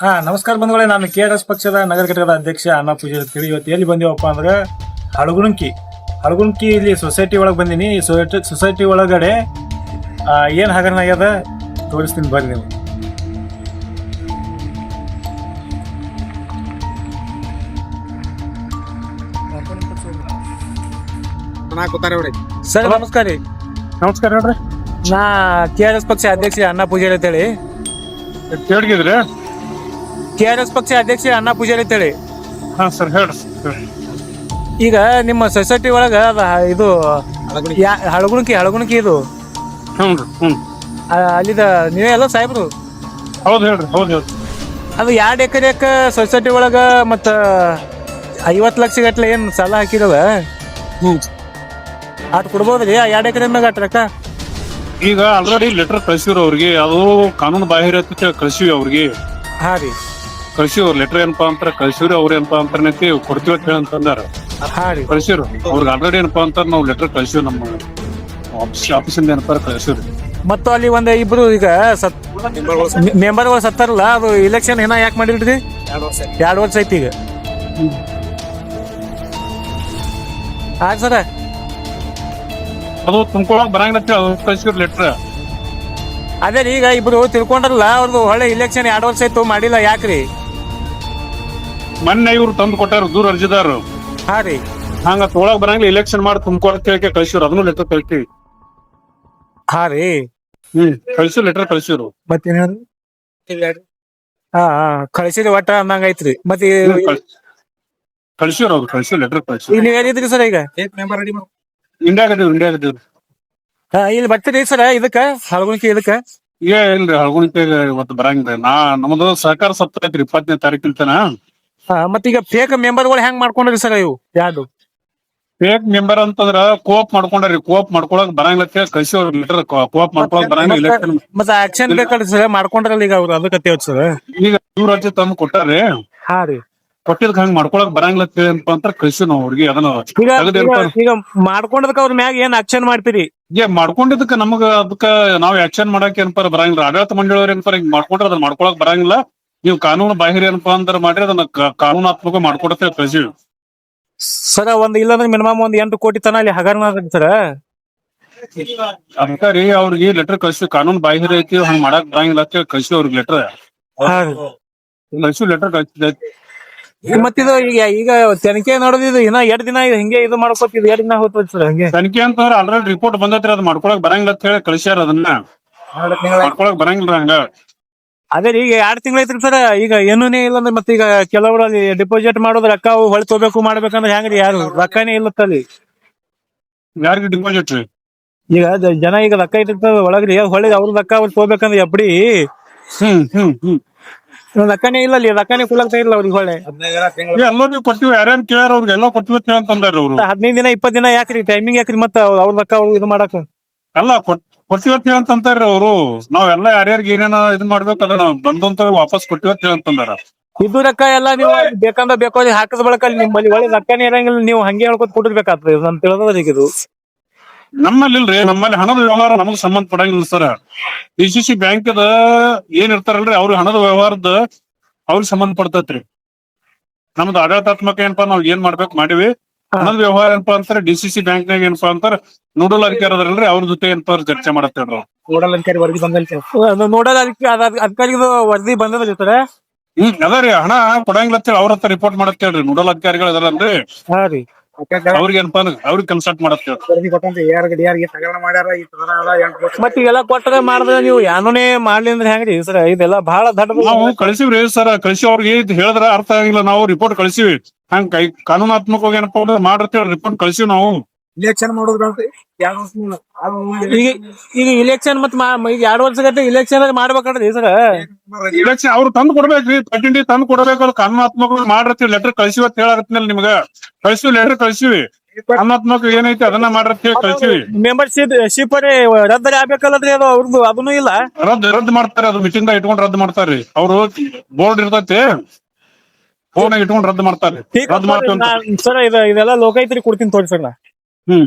ಹಾ ನಮಸ್ಕಾರ ಬಂಧುಗಳೇ ನಾನು ಕೆ ಆರ್ ಎಸ್ ಪಕ್ಷದ ನಗರ ಘಟಕದ ಅಧ್ಯಕ್ಷ ಅನ್ನ ಪೂಜೆ ಇರ್ತೀವಿ ಇವತ್ತು ಎಲ್ಲಿ ಬಂದೀವಪ್ಪ ಅಂದ್ರೆ ಹಳಗುಣಕಿ. ಹಳಗುಣಕಿ ಇಲ್ಲಿ ಸೊಸೈಟಿ ಒಳಗೆ ಬಂದೀನಿ. ಈ ಸೊಸೈಟಿ ಸೊಸೈಟಿ ಒಳಗಡೆ ಏನು ಹಗರಣ ಆಗ್ಯದ ತೋರಿಸ್ತೀನಿ ಬರ್ರಿ ನೀವು. ಸರ್ ನಮಸ್ಕಾರ ರೀ. ನಮಸ್ಕಾರ ನೋಡ್ರಿ ನಾ ಕೆ ಆರ್ ಎಸ್ ಪಕ್ಷ ಅಧ್ಯಕ್ಷ ಅನ್ನ ಪೂಜಾರಿ ಅಂತೇಳಿ. ಕೇಳಿದ್ರಿ ಕೆ ಆರ್ ಎಸ್ ಪಕ್ಷ ಅಧ್ಯಕ್ಷ ಅನ್ನ ಪೂಜಾರಿ ಅಂತೇಳಿ. ಹಾ ಸರ್ ಹೇಳಿ ಹೇಳ್ರಿ. ಈಗ ನಿಮ್ಮ ಸೊಸೈಟಿ ಒಳಗ ಅದ ಇದು ಯಾ- ಹಳಗುಣಕಿ ಹಳಗುಣಕಿ ಇದು. ಹ್ಞೂ ರೀ ಹ್ಞೂ ಆ, ಅಲ್ಲಿದ ನೀವೇ ಎಲ್ಲ ಸಾಹೇಬ್ರು? ಹೌದು ಹೇಳ್ರಿ ಹೌದು ಹೇಳ್ರಿ. ಅದು ಎರಡು ಎಕರೆಕ ಸೊಸೈಟಿ ಒಳಗ ಮತ್ತ ಐವತ್ತು ಲಕ್ಷ ಗಟ್ಲೆ ಏನು ಸಾಲ ಹಾಕಿರಲ್ಲ ಹ್ಞೂ. ಅಟ್ ಕೊಡ್ಬೋದ್ರಿ ಆ ಎರಡು ಎಕರೆ ಮ್ಯಾಗ ಅಟ್ ರೊಕ್ಕ? ಈಗ ಆಲ್ರೆಡಿ ಲೆಟರ್ ಕಳ್ಸಿವ್ರಿ ಅವ್ರಿಗೆ. ಅದು ಕಾನೂನು ಬಾಹಿರ ಕಳ್ಸಿವಿ ಅವ್ರಿಗೆ. ಹಾ ರೀ. ಕಳ್ಸಿವ್ ಲೆಟರ್ ಏನಪ್ಪಾ ಅಂತಾರ ಕಳ್ಸಿವ್ರಿ ಅವ್ರ ಏನಪ್ಪಾ ಅಂತಾರನೈತಿ ಕೊಡ್ತೀವಿ ಅಂತ ಹೇಳಿ ಅಂತಂದಾರ ಹಾ ರೀ. ಕಳ್ಸಿವ್ರು. ಅವ್ರಿಗೆ ಆಲ್ರೆಡಿ ಏನಪ್ಪಾ ಅಂತಾರ ನಾವು ಲೆಟರ್ ಕಳ್ಸಿವ್ ನಮ್ಮ ಆಫೀಸ್ ಆಫೀಸಿಂದ ಏನಪ್ಪ ಕಳ್ಸಿವ್ರಿ. ಮತ್ತು ಅಲ್ಲಿ ಒಂದು ಇಬ್ರು ಈಗ ಸತ್ ಮೆಂಬರ್ಗಳು ಸತ್ತಾರಲ್ಲ ಅದು ಇಲೆಕ್ಷನ್ ಏನ ಯಾಕೆ ಮಾಡಿಲ್ರಿ? ಎರಡು ವರ್ಷ ಐತಿ ಈಗ. ಆಯ್ತು ಸರ? ಅದು ತುಂಬ್ಕೊಳಕ್ ಬರಂಗಿಲ್ಲ ಅಂತ ಹೇಳಿ ಕಳ್ಸಿವ್ರಿ ಲೆಟರ್ ಅದೇ ರೀ ಈಗ ಇಬ್ರು ತಿಳ್ಕೊಂಡ್ರಲ್ಲ ಅವ್ರದ್ದು ಒಳ್ಳೆ ಇಲೆಕ್ಷನ್ ಎರಡು ವರ್ಷ ಆಯ್ತು ಮಾಡಿಲ್ಲ ಯಾಕ್ರಿ? ಮೊನ್ನೆ ಇವ್ರು ತಂದು ಕೊಟ್ಟಾರ ದೂರ ಅರ್ಜಿದಾರು ಹಾ ರೀ. ಹಂಗ ತೊಗೊಳಕ್ ಬರಂಗಿಲ್ಲ ಇಲೆಕ್ಷನ್ ಮಾಡಿ ತುಂಬ್ಕೊಳಕ್ ಕೇಳಕ್ಕೆ ಕಳ್ಸಿವ್ರು ಅದನ್ನು ಲೆಟರ್ ಕಳ್ತೀವಿ. ಹಾ ರೀ. ಹ್ಮ್ ಕಳ್ಸಿ ಲೆಟರ್ ಕಳ್ಸಿವ್ರು. ಮತ್ತೇನ ಹಾ ಹಾ ಕಳ್ಸಿರಿ ಒಟ್ಟ ಅಂದಂಗ ಐತ್ರಿ ಮತ್ತೆ ಕಳ್ಸಿವ್ರ ಅವ್ರು ಕಳ್ಸಿ ಲೆಟರ್ ಕಳ್ಸಿ ಈಗ ನೀವ್ ಎಲ್ಲಿದ್ರಿ ಸರ್ ಈಗ? ಇಂಡಿಯಾಗ ಇದೀವಿ ಇಂಡಿಯಾಗ ಇದೀವಿ. ಹಾ, ಇಲ್ಲಿ ಬರ್ತೀರಿ ಸರ್ ಇದಕ್ಕ ಹಳಗುಣಿಕೆ ಇದಕ್ಕ? ಏ ಇಲ್ರಿ ಹಳಗುಣಿಕೆ ಇವತ್ತು ಬರಂಗಿಲ್ಲ. ನಾ ನಮ್ದು ಸಹಕಾರ ಸಪ್ತಾಹ ಐತ್ರಿ ಇಪ್ಪತ್ತನೇ ತಾರೀಕಿಂತನ ಹಾ, ಮತ್ತೀಗ ಫೇಕ್ ಮೆಂಬರ್ಗಳು ಹೆಂಗ್ ಮಾಡ್ಕೊಂಡ್ರಿ ಸರ್ ಇವು? ಯಾವ್ದು ಫೇಕ್ ಮೆಂಬರ್ ಅಂತಂದ್ರ ಕೋಪ್ ಮಾಡ್ಕೊಂಡ್ರಿ ಕೋಪ್ ಮಾಡ್ಕೊಳಕ್ ಬರಂಗಿಲ್ಲ ಕಳಿಸಿ ಅವ್ರ ಕಳ್ಸಿವ್ರ ಲೆಟರ್ ಕೋಪ್ ಮಾಡ್ಕೊಳಕ್ ಬರಂಗಿಲ್ಲ ಇಲೆಕ್ಷನ್ ಮತ್ತೆ ಆಕ್ಷನ್ ಬೇಕಲ್ರಿ ಸರ್ ಮಾಡ್ಕೊಂಡ್ರಲ್ಲ ಈಗ ಅವ್ರು ಅದಕ್ಕೆ ತೇವ್ ಸರ್ ಈಗ ದೂರ ಅರ್ಜಿ ತಂದು ಕೊಟ್ಟಾರಿ ಹಾ ರೀ. ಕೊಟ್ಟಿದ್ ಹಂಗ್ ಮಾಡ್ಕೊಳಕ್ ಬರಂಗಿಲ್ಲ ಅಂತ ಏನಪ್ಪಾ ಅಂತ ಕಳ್ಸಿವ್ ನಾವು ಅವ್ರಿಗೆ ಅದನ್ನ ಈಗ ಮಾಡ್ಕೊಂಡದಕ್ಕ ಅವ್ರ ಮ್ಯಾಗ ಏನ್ ಆಕ್ಷನ್ ಮಾಡ್ತೀರಿ? ಏ ಮಾಡ್ಕೊಂಡಿದ್ದಕ್ಕ ನಮಗ ಅದಕ್ಕ ನಾವ್ ಆಕ್ಷನ್ ಮಾಡಕ್ ಏನಪ್ಪ ಬರಂಗಿಲ್ಲ ಆಡಳಿತ ಮಂಡಳಿಯವ್ರ ಏನಪ್ಪ ಹಿಂಗ್ ಮಾಡ್ಕೊಂಡ್ರ ಅದನ್ನ ಮಾಡ್ಕೊಳಕ್ ಬರಂಗಿಲ್ಲ. ನೀವು ಕಾನೂನು ಬಾಹಿರ ಏನಪ್ಪಾ ಮಾಡ್ರಿ ಅದನ್ನ ಕಾನೂನಾತ್ಮಕ ಮಾಡ್ಕೊಡತ್ತೆ ಕಳ್ಸಿವಿ ಸರ ಒಂದ್ ಇಲ್ಲಂದ್ರೆ ಮಿನಿಮಮ್ ಒಂದ್ ಎಂಟು ಕೋಟಿ ತನ ಅಲ್ಲಿ ಹಗರಣ ಸರ. ಅದಕ್ಕ ರೀ ಅವ್ರಿಗೆ ಲೆಟರ್ ಕಳ್ಸಿ ಕಾನೂನು ಬಾಹಿರ ಐತಿ ಹಂಗ ಮಾಡಕ್ ಬರಂಗಿಲ್ಲ ಅಂತ ಹೇಳಿ ಕಳ್ಸಿ ಅವ್ರಿಗೆ ಲೆಟರ್ ಕಳ್ಸಿ ಲೆಟರ್ ಕಳ್ಸಿದ ಮತ್ತಿದು ಈಗ ಈಗ ತನಿಖೆ ನೋಡೋದು ಇನ್ನ ಎರಡ್ ದಿನ ಇದು ಹಿಂಗೆ ಇದು ಮಾಡ್ಕೋತಿದ್ ಎರಡ್ ದಿನ ಹೋಗ್ತದ ಸರ್ ಹಂಗೆ. ತನಿಖೆ ಅಂತಂದ್ರೆ ಆಲ್ರೆಡಿ ರಿಪೋರ್ಟ್ ಬಂದೈತ್ರಿ ಅದ್ ಮಾಡ್ಕೊಳಕ್ ಬರಂಗಿಲ್ಲ ಅಂತ ಹೇಳಿ ಕಳಿಸ್ಯಾರ ಅದನ್ನ. ಮಾಡ್ಕೊಳಕ್ ಬರಂಗಿಲ್ಲ ಹಂಗ. ಅದೇ ರೀ ಈಗ ಎರಡು ತಿಂಗಳ ಐತ್ರಿ ಸರ್ ಈಗ ಏನೂನೇ ಇಲ್ಲ ಅಂದ್ರೆ ಮತ್ತೆ ಈಗ ಕೆಲವರು ಅಲ್ಲಿ ಡಿಪಾಸಿಟ್ ಮಾಡೋದು ರೊಕ್ಕ ಅವು ಹೊಳಿ ತಗೋಬೇಕು ಮಾಡ್ಬೇಕಂದ್ರೆ ಹೆಂಗ್ರಿ ಯಾರು? ರೊಕ್ಕನೇ ಇಲ್ಲತ್ತಲ್ಲಿ ಯಾರಿಗೆ ಡಿಪಾಸಿಟ್ ರೀ? ಈಗ ಜನ ಈಗ ರೊಕ್ಕ ಇಟ್ಟಿರ್ತಾರ ಒಳಗ್ರಿ ಹೊಳಿ ಅವ್ರ ರೊಕ್ಕ ಅವ್ರು ತಗೋಬೇಕಂದ್ರೆ ಎಬ್ಡಿ ಹ್ಮ್ ಹ್ಮ್ ಹ್ಮ್. ರೊಕ್ಕನೇ ಇಲ್ಲ ಅಲ್ಲಿ ರೊಕ್ಕನೇ ಕೊಡ್ಲಾಗ್ತಾ ಇಲ್ಲ ಅವ್ರಿಗೆ ಹೊಳೆ ಎಲ್ಲೋ ನೀವು ಕೊಟ್ಟಿವಿ ಯಾರ್ಯಾರು ಕೇಳ್ಯಾರ ಅವ್ರಿಗೆ ಎಲ್ಲೋ ಕೊಟ್ಟಿವಿ ಅಂತ ಅಂತಂದಾರ ಅವ್ರು. ಹದಿನೈದು ದಿನ ಇಪ್ಪತ್ತು ದಿನ ಯಾಕ್ರಿ ಟೈಮಿಂಗ್ ಯಾಕ್ರಿ ಮತ್ತ ಅವ್ರ ರೊಕ್ಕ ಅವ್ರು ಇದು ಮಾಡಕ್? ಅಲ್ಲ ಕೊಟ್- ಕೊಟ್ಟಿವಿ ಅಂತ ಹೇಳಿ ಅಂತಂತಾರ್ರಿ ಅವರು. ನಾವೆಲ್ಲ ಯಾರ್ಯಾರಿಗೆ ಏನೇನ ಇದ್ ಮಾಡ್ಬೇಕಲ್ಲ ಅದನ್ನ ಬಂದಂತ ವಾಪಸ್ ಕೊಟ್ಟಿವತ್ ಹೇಳಂತಾರ ಇದು ರೊಕ್ಕ ಎಲ್ಲ ನೀವು ಬೇಕಂದ್ರೆ ಬೇಕೋ ಹಾಕಿದ ಬಳಕ ನಿಮ್ಮಲ್ಲಿ ಒಳ್ಳೆ ರೊಕ್ಕನೇ ಇರಂಗಿಲ್ಲ ನೀವು ಹಂಗೆ ಹೇಳ್ಕೊತ ಕೊಟ್ಟಿರ್ಬೇಕಾಗ್ತದೆ ಅಂತ ತಿಳಿದ್ರೆ ಇದು. ನಮ್ಮಲ್ಲಿ ಇಲ್ರಿ ನಮ್ಮಲ್ಲಿ ಹಣದ ವ್ಯವಹಾರ ನಮಗ್ ಸಂಬಂಧ ಪಡಂಗಿಲ್ಲ sir. D C C bank ಏನ್ ಇರ್ತಾರಲ್ರಿ ಅವ್ರಿಗೆ ಹಣದ ವ್ಯವಹಾರದ ಅವ್ರಿಗೆ ಸಂಬಂಧ ಪಡ್ತೈತ್ರಿ. ನಮ್ದು ಆಡಳಿತಾತ್ಮಕ ಏನಪ್ಪಾ ನಾವ್ ಏನ್ ಮಾಡ್ಬೇಕು ಮಾಡಿವಿ. ಹಣದ ವ್ಯವಹಾರ ಏನಪ್ಪಾ ಅಂತಾರೆ ಡಿ ಸಿ ಸಿ ಬ್ಯಾಂಕ್ನಾಗ ಏನಪ್ಪಾ ಅಂತಾರೆ ನೋಡಲ್ ಅಧಿಕಾರಿ ಅದಾರಲ್ರಿ ಅವ್ರ ಜೊತೆ ಏನಪ್ಪಾ ಚರ್ಚೆ ಚರ್ಚೆ ನೋಡಲ್ ಅಧಿಕಾರಿ ವರದಿ ನೋಡೋದು ನೋಡಲ್ ಅಧಿಕಾರಿಗಳು ವರದಿ ಬಂದದ ಜೊತೆ ಹ್ಮ್ ಅದರಿ ಹಣ ಕೊಡಂಗಿಲ್ಲ ಅಂತೇಳಿ ಅವ್ರ ಹತ್ರ ರಿಪೋರ್ಟ್ ಮಾಡತ್ತೇಳ್ರಿ ನೋಡಲ್ ಅಧಿಕಾರಿಗಳು ಅದಾರಲ್ರಿ ಹಾ ರೀ. ಅವ್ರಿಗೆ ಏನಪ್ಪಾ ಅಂದ್ರೆ ಅವ್ರಿಗೆ ಕನ್ಸಲ್ಟ್ ಮಾಡತ್ತೇಳ್ರಿ ಮತ್ತೆ ಈಗೆಲ್ಲ ಕೊಟ್ಟರೆ ಮಾಡಿದ್ರೆ ನೀವು ಯಾನೂನೇ ಮಾಡ್ಲಿ ಅಂದ್ರೆ ಹೆಂಗ್ರಿ ಸರ್? ಇದೆಲ್ಲ ಬಹಳ ದೊಡ್ಡ ನಾವು ಕಳಿಸಿವ್ರಿ ಸರ್ ಕಳಿಸಿ ಅವ್ರಿಗೆ ಇದ್ ಹೇಳಿದ್ರ ಅರ್ಥ ಆಗಿಲ್ಲ ನಾವು ರಿಪೋರ್ಟ್ ಕಳಿಸಿವಿ. ಹಂಗ ಕೈ ಕಾನೂನಾತ್ಮಕವಾಗಿ ಏನಪ್ಪಾ ಅಂದ್ರೆ ಮಾಡಿರ್ತೇವೆ ರಿಪೋರ್ಟ್ ಕಳಿಸಿವಿ ನಾವು. ಇಲೆಕ್ಷನ್ ಮಾಡೋದ್ರಿ ಈಗ ಈಗ ಇಲೆಕ್ಷನ್ ಮತ್ ಈಗ ಎರಡು ವರ್ಷ ಗಂಟೆ ಇಲೆಕ್ಷನ್ ಮಾಡ್ಬೇಕಂದ್ರಿ ಸರ್ ಇಲೆಕ್ಷನ್ ಅವ್ರು ತಂದು ಕೊಡ್ಬೇಕ್ರಿ ಪ್ರತಿನಿಧಿ ತಂದು ಕೊಡ್ಬೇಕು ಅದು ಕಾನೂನಾತ್ಮಕವಾಗಿ ಮಾಡಿರ್ತೀವಿ ಲೆಟರ್ ಕಳ್ಸಿವಿ ಅಂತ ಹೇಳಕತ್ತಿನಲ್ಲ ನಿಮ್ಗ. ಕಳಿಸಿವಿ ಲೆಟರ್ ಕಳಿಸಿವಿ. ಕಾನೂನಾತ್ಮಕ ಏನೈತಿ ಅದನ್ನ ಮಾಡಿರ್ತೀವಿ ಕಳಿಸಿವಿ. ಮೆಂಬರ್ಶಿಪ್ ಶಿಪ್ ರದ್ದ ಆಗ್ಬೇಕಲ್ಲ ಅದು ಅವ್ರದ್ದು ಅದನ್ನು ಇಲ್ಲ? ರದ್ದು ರದ್ದು ಮಾಡ್ತಾರೆ ಅದು ಮೀಟಿಂಗ್ ದಾಗ ಇಟ್ಕೊಂಡು ರದ್ದು ಮಾಡ್ತಾರ್ರಿ. ಅವ್ರು ಬೋರ್ಡ್ ಇರ್ತೈತಿ. ಫೋನ್ ಇಟ್ಕೊಂಡು ರದ್ದು ಮಾಡ್ತಾರೆ. ರದ್ದು ಮಾಡ್ತೇವೆ ಅಂತ. ಸರ್ ಇದು ಇದೆಲ್ಲ ಲೋಕಾಯುಕ್ತರಿಗೆ ಕೊಡ್ತೀನಿ ತೋರಿ ಸರ್ ನಾ. ಹ್ಮ್.